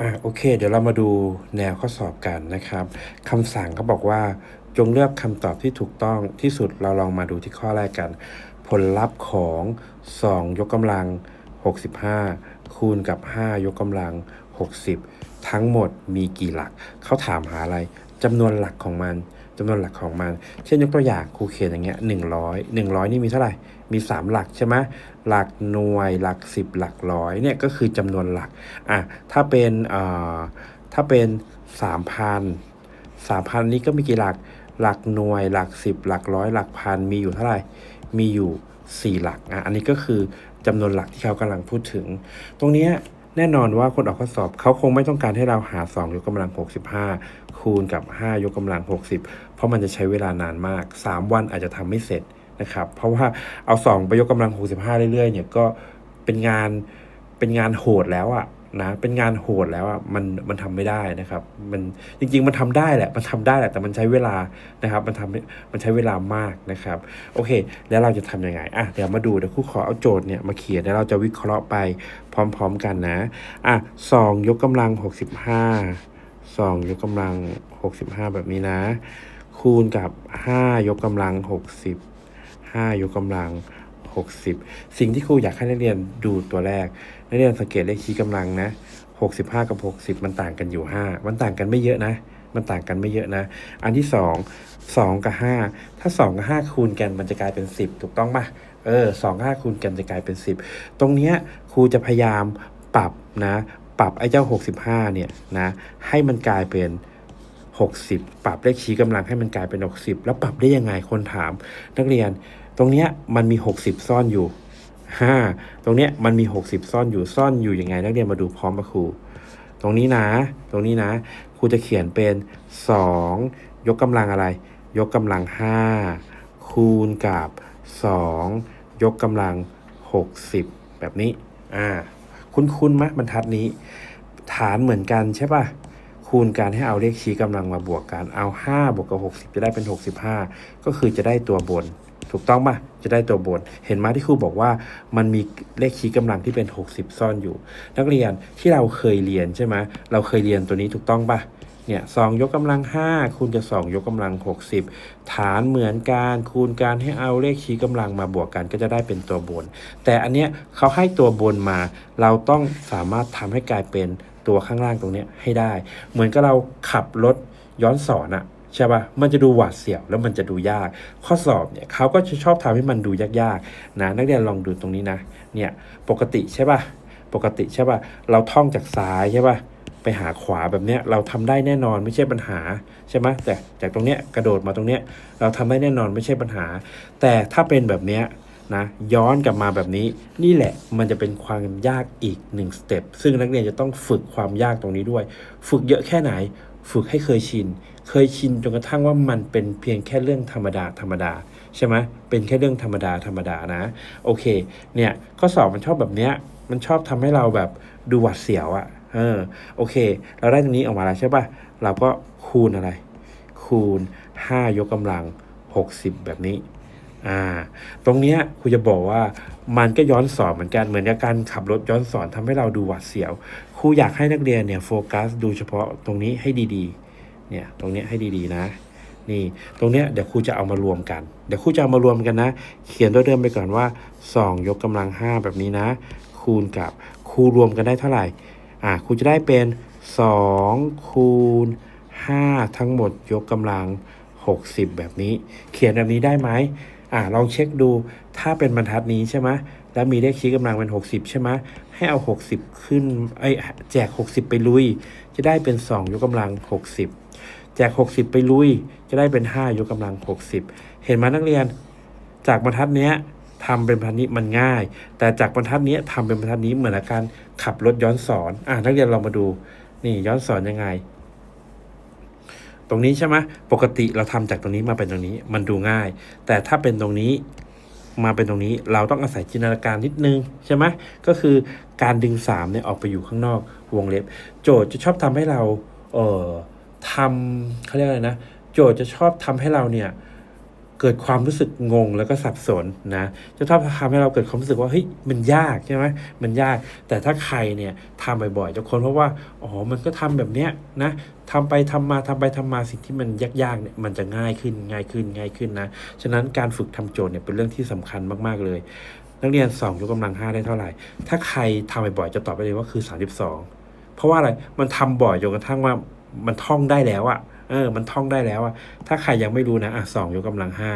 อ่าโอเค เดี๋ยวเรามาดูแนวข้อสอบกันนะครับคำสั่งเขาบอกว่าจงเลือกคำตอบที่ถูกต้องที่สุดเราลองมาดูที่ข้อแรกกัน ผลลัพธ์ของ 2 ยกกำลัง 65 คูณกับ 5 ยกกำลัง 60 ทั้งหมดมีกี่หลัก เขาถามหาอะไรจำนวนหลักของมัน จำนวนหลักของมัน เช่นยกตัวอย่างครูเขียนอย่างเงี้ย100 100นี่มีเท่าไหร่ มี 3 หลักใช่ไหมหลักหน่วย หลัก 10 หลักร้อยเนี่ยก็คือจำนวนหลัก อะ ถ้าเป็นเอ่อถ้าเป็น3,000 3,000นี้ก็มีกี่หลัก หลักหน่วย หลัก 10 หลักร้อย หลักพัน มีอยู่เท่าไหร่ มีอยู่ 4 หลัก อะ อันนี้ก็คือจำนวนหลักที่เขากำลังพูดถึง ตรงเนี้ย แน่นอนว่าคนออกข้อสอบเขาคงไม่ต้องการให้เราหา 2 ยกกำลัง 65 คูณกับ 5 ยกกำลัง 60 เพราะมันจะใช้เวลานานมาก 3 วันอาจจะทำไม่เสร็จนะครับเพราะว่าเอา 2 ไปยกกำลัง 65 เรื่อยๆเนี่ยก็เป็นงานเป็นงานโหดแล้วอะ นะเป็นงานโหดแล้วอะมันมันทำไม่ได้นะครับ มันจริง ๆ มันทำได้แหละมันทำได้แหละแต่มันใช้เวลานะครับ มันทำมันใช้เวลามากนะครับ โอเค แล้วเราจะทำยังไงอะเดี๋ยวมาดูเดี๋ยวครูขอเอาโจทย์เนี่ยมาเขียนแล้วเราจะวิเคราะห์ไปพร้อม ๆ กันนะอะสองยกกำลัง 65 2 ยกกำลัง 65 แบบนี้นะ คูณกับ 5 ยกกำลัง 60 5 ยกกำลัง 60 สิ่งที่ครูอยากให้นักเรียนดูตัวแรก นักเรียนสังเกตเลขชี้กำลังนะ 65 กับ 60 มันต่างกันอยู่ 5 มันต่างกันไม่เยอะนะ มันต่างกันไม่เยอะนะ อันที่ 2 2 กับ 5 ถ้า 2 กับ 5 คูณกันมันจะกลายเป็น 10 ถูกต้องปะเออ2กับ5คูณกันจะกลายเป็น 10 ตรงเนี้ยครูจะพยายามปรับนะ ปรับไอ้เจ้า 65 เนี่ยนะให้มันกลายเป็น60 ปรับเลขชี้กำลังให้มันกลายเป็น 60 แล้วปรับได้ยังไงคนถามนักเรียน ตรงเนี้ยมันมี 60 ซ่อนอยู่ 5 ตรงเนี้ยมันมี 60 ซ่อนอยู่ซ่อนอยู่ยังไง นักเรียนมาดูพร้อมกับครู ตรงนี้นะ ตรงนี้นะ ครูจะเขียนเป็น 2 ยกกำลังอะไร ยกกำลัง 5 คูณกับ 2 ยกกำลัง 60 แบบนี้ อ่า คุ้นๆไหมบรรทัดนี้ ฐานเหมือนกันใช่ป่ะคูณกันให้เอาเลขชี้กำลังมาบวกกัน เอา 5 บวกกับ 60 จะได้เป็น 65 ก็คือจะได้ตัวบน ถูกต้องป่ะจะได้ตัวบน เห็นไหมที่ครูบอกว่ามันมีเลขชี้กำลังที่เป็น 60 ซ่อนอยู่ นักเรียนที่เราเคยเรียนใช่ไหมเราเคยเรียนตัวนี้ถูกต้องป่ะเนี่ยสองยกกำลัง 5 คูณกับ2ยกกำลัง 60 ฐานเหมือนกันคูณกันให้เอาเลขชี้กำลังมาบวกกันก็จะได้เป็นตัวบน แต่อันเนี้ยเขาให้ตัวบนมา เราต้องสามารถทำให้กลายเป็นตัวข้างล่างตรงเนี้ยให้ได้ เหมือนกับเราขับรถย้อนสอนอะ ใช่ปะมันจะดูหวาดเสียวแล้วมันจะดูยาก ข้อสอบเนี่ยเขาก็จะชอบทำให้มันดูยากๆนะนักเรียนลองดูตรงนี้นะเนี่ยปกติใช่ปะปกติใช่ปะเราท่องจากซ้ายใช่ปะไปหาขวาแบบเนี้ยเราทำได้แน่นอนไม่ใช่ปัญหาใช่ไหมแต่จากตรงเนี้ยกระโดดมาตรงเนี้ยเราทำได้แน่นอนไม่ใช่ปัญหา แต่ถ้าเป็นแบบเนี้ยนะย้อนกลับมาแบบนี้นี่แหละมันจะเป็นความยากอีกหนึ่งสเต็ปซึ่งนักเรียนจะต้องฝึกความยากตรงนี้ด้วย ฝึกเยอะแค่ไหน ฝึกให้เคยชิน เคยชินจนกระทั่งว่ามันเป็นเพียงแค่เรื่องธรรมดาธรรมดาใช่ไหมเป็นแค่เรื่องธรรมดาธรรมดานะ โอเค เนี่ยข้อสอบมันชอบแบบเนี้ยมันชอบทำให้เราแบบดูหวาดเสียวอะ่ะเออโอเค เราได้ตรงนี้ออกมาแล้วใช่ป่ะเราก็คูณอะไร คูณ 5 ยกกำลัง 60 แบบนี้อ่าตรงเนี้ยครูจะบอกว่ามันก็ย้อนสอนเหมือนกันเหมือนกับการขับรถย้อนสอนทำให้เราดูหวาดเสียวครูอยากให้นักเรียนเนี่ยโฟกัสดูเฉพาะตรงนี้ให้ดีๆ เนี่ยตรงเนี้ยให้ดีๆนะ นี่ตรงเนี้ยเดี๋ยวครูจะเอามารวมกัน เดี๋ยวครูจะเอามารวมกันนะ เขียนตัวเดิมไปก่อนว่า 2 ยกกำลัง 5 แบบนี้นะ คูณกับคูรวมกันได้เท่าไหร่อ่าครูจะได้เป็น 2 คูณ 5 ทั้งหมดยกกำลัง 60 แบบนี้ เขียนแบบนี้ได้ไหมอ่าลองเช็คดูถ้าเป็นบรรทัดนี้ใช่ไหมแล้วมีเลขชี้กำลังเป็น 60 ใช่ไหมให้เอา 60 ขึ้นไอ้ยแจก 60 ไปลุย จะได้เป็น 2 ยกกำลัง 60 แจก 60 ไปลุย จะได้เป็น 5 ยกกำลัง 60 เห็นไหมนักเรียน จากบรรทัดเนี้ยทำเป็นบรรทัดนี้มันง่าย แต่จากบรรทัดนี้ทำเป็นบรรทัดนี้เหมือนกับการขับรถย้อนสอน อ่านักเรียนลองมาดู นี่ย้อนสอนยังไง ตรงนี้ใช่ไหมปกติเราทำจากตรงนี้มาเป็นตรงนี้ มันดูง่าย แต่ถ้าเป็นตรงนี้มาเป็นตรงนี้เราต้องอาศัยจินตนาการนิดนึงใช่ไหมก็คือการดึงสามเนี่ยออกไปอยู่ข้างนอกวงเล็บ โจทย์จะชอบทำให้เรา เออ ทำเขาเรียกอะไรนะ โจทย์จะชอบทำให้เราเนี่ยเกิดความรู้สึกงงแล้วก็สับสนนะจะชอบทำให้เราเกิดความรู้สึกว่าเฮ้ยมันยากใช่ไหมมันยาก แต่ถ้าใครเนี่ยทำบ่อยๆจะค้นเพราะว่าอ๋อมันก็ทำแบบเนี้ยนะทำไปทำมาทำไปทำมาสิ่งที่มันยากๆเนี่ยมันจะง่ายขึ้นง่ายขึ้นง่ายขึ้นนะฉะนั้นการฝึกทำโจทย์เนี่ยเป็นเรื่องที่สำคัญมากๆเลยนักเรียน 2 ยกกำลัง 5 ได้เท่าไหร่ ถ้าใครทำบ่อยๆจะตอบไปเลยว่าคือ 32 เพราะว่าอะไร มันทำบ่อยจนกระทั่งว่า มันท่องได้แล้วอะเออ มันท่องได้แล้วอะถ้าใครยังไม่รู้นะ อะสองยกกำลังห้า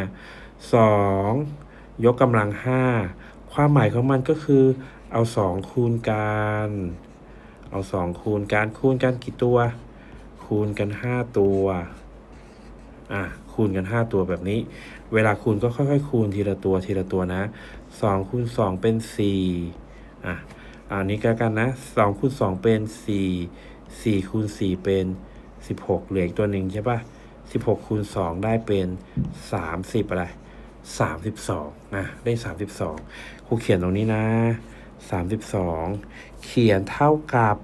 สองยกกำลังห้าความหมายของมันก็คือ เอาสองคูณกัน เอาสองคูณกันคูณกันกี่ตัว คูณกันห้าตัว อะคูณกันห้าตัวแบบนี้ เวลาคูณก็ค่อยๆ คูณทีละตัวทีละตัวนะสองคูณสองเป็นสี่อะอันนี้ก็กันนะสองคูณสองเป็นสี่สี่คูณสี่เป็น สิบหกเหลืออีกตัวหนึ่งใช่ปะสิบหกคูณสองได้เป็นสามสิบอะไรสามสิบสองนะได้สามสิบสองครูเขียนตรงนี้นะสามสิบสองเขียนเท่ากับ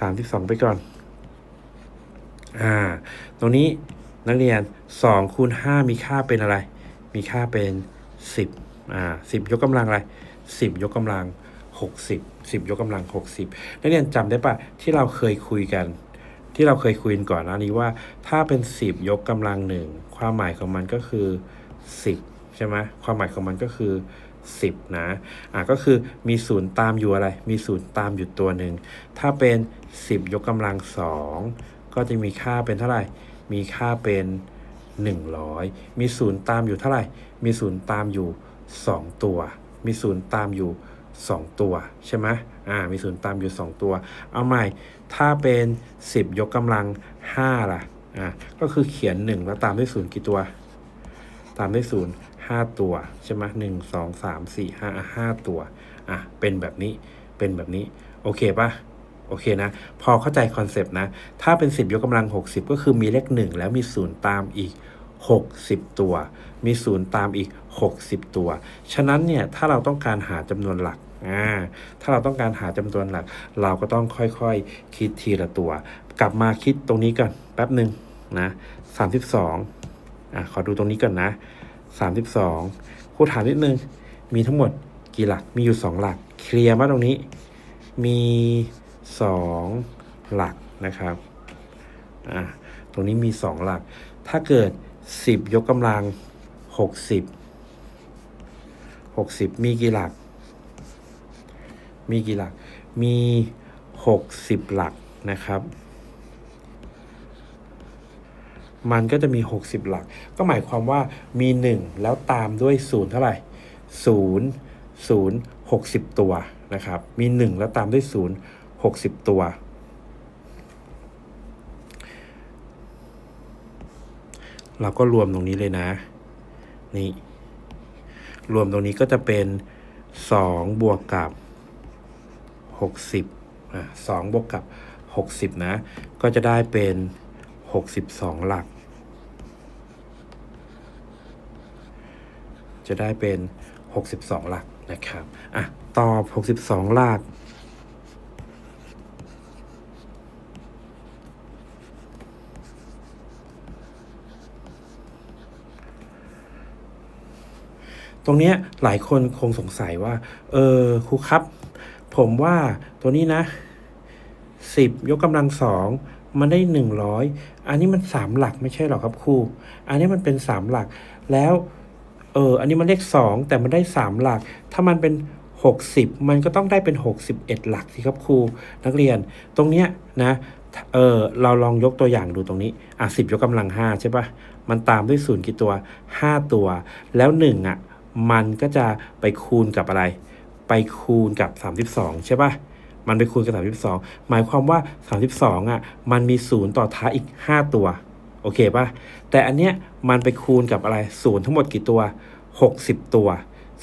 สามสิบสองไปก่อน อ่า ตรงนี้นักเรียนสองคูณห้ามีค่าเป็นอะไร มีค่าเป็นสิบอ่าสิบยกกำลังอะไรสิบยกกำลังหกสิบสิบยกกำลังหกสิบนักเรียนจำได้ปะที่เราเคยคุยกัน ที่เราเคยคุยกันก่อนหน้านี้ว่า ถ้าเป็นสิบยกกำลังหนึ่งความหมายของมันก็คือสิบใช่ไหมความหมายของมันก็คือสิบนะอ่าก็คือมีศูนย์ตามอยู่อะไร มีศูนย์ตามอยู่ตัวหนึ่งถ้าเป็นสิบยกกำลังสองก็จะมีค่าเป็นเท่าไหร่ มีค่าเป็น 100 มีศูนย์ตามอยู่เท่าไหร่ มีศูนย์ตามอยู่ 2 ตัว มีศูนย์ตามอยู่ 2 ตัวใช่ไหม อ่ามีศูนย์ตามอยู่ 2 ตัว เอาใหม่ ถ้าเป็น 10 ยกกำลัง 5 ล่ะอ่าก็คือเขียน 1 แล้วตามด้วยศูนย์กี่ตัว ตามด้วยศูนย์ห้าตัว ใช่ไหมหนึ่งสองสามสี่ห้าห้าตัว อะ เป็นแบบนี้เป็นแบบนี้ โอเคปะโอเคนะ พอเข้าใจคอนเซปต์นะ ถ้าเป็น 10 ยกกำลัง 60 ก็คือมีเลข 1 แล้วมีศูนย์ตามอีก 60 ตัว มีศูนย์ตามอีก 60 ตัว ฉะนั้นเนี่ย ถ้าเราต้องการหาจำนวนหลัก อ่าถ้าเราต้องการหาจำนวนหลัก เราก็ต้องค่อยๆคคิดทีละตัว กลับมาคิดตรงนี้ก่อนแป๊บหนึ่งนะ32อะขอดูตรงนี้ก่อนนะ32ครูถามนิดนึง มีทั้งหมดกี่หลักมีอยู่2หลัก เคลียร์มาตรงนี้ มีสองหลักนะครับอ่าตรงนี้มีสองหลัก ถ้าเกิดสิบยกกำลังหกสิบหกสิบมีกี่หลัก มีกี่หลัก มีหกสิบหลักนะครับ มันก็จะมี 60 หลัก ก็หมายความว่ามี 1 แล้วตามด้วย0เท่าไหร่0 0 60ตัวนะครับ มี 1 แล้วตามด้วย0 60ตัว เราก็รวมตรงนี้เลยนะ นี่ รวมตรงนี้ก็จะเป็น 2 บวกกับ 60อะ2บวกกับ 60 นะ ก็จะได้เป็น 62 หลัก จะได้เป็น 62 หลักนะครับอะตอบ 62 หลักตรงเนี้ยหลายคนคงสงสัยว่า เออครูครับ ผมว่าตัวนี้นะสิบยกกำลังสองมันได้หนึ่งร้อยอันนี้มันสามหลักไม่ใช่หรอครับครู อันนี้มันเป็นสามหลัก แล้ว เออ อันนี้มันเลขสองแต่มันได้สามหลัก ถ้ามันเป็นหกสิบมันก็ต้องได้เป็นหกสิบเอ็ดหลักสิครับครู นักเรียน ตรงเนี้ยนะ เออ เราลองยกตัวอย่างดูตรงนี้ อะสิบยกกำลังห้าใช่ปะมันตามด้วยศูนย์กี่ตัวห้าตัว แล้วหนึ่งอะ มันก็จะไปคูณกับอะไร ไปคูณกับ 32 ใช่ปะมันไปคูณกับ 32 หมายความว่า 32อะ มันมีศูนย์ต่อท้ายอีก 5 ตัว โอเคปะแต่อันเนี้ยมันไปคูณกับอะไรศูนย์ทั้งหมดกี่ตัว 60 ตัว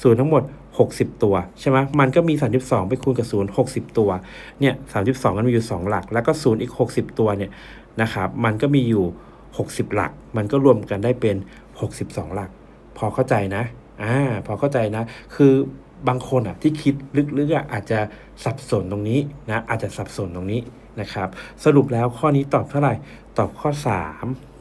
ศูนย์ทั้งหมด 60 ตัว ใช่ไหมมันก็มี 32 ไปคูณกับศูนย์60 ตัว เนี่ย 32 มันมีอยู่ 2 หลัก แล้วก็ศูนย์อีก 60 ตัวเนี่ยนะครับ มันก็มีอยู่ 60 หลัก มันก็รวมกันได้เป็น 62 หลัก พอเข้าใจนะ อ่า พอเข้าใจนะ คือ บางคนอะที่คิดลึกๆอะอาจจะสับสนตรงนี้นะอาจจะสับสนตรงนี้นะครับ สรุปแล้วข้อนี้ตอบเท่าไหร่ ตอบข้อ 3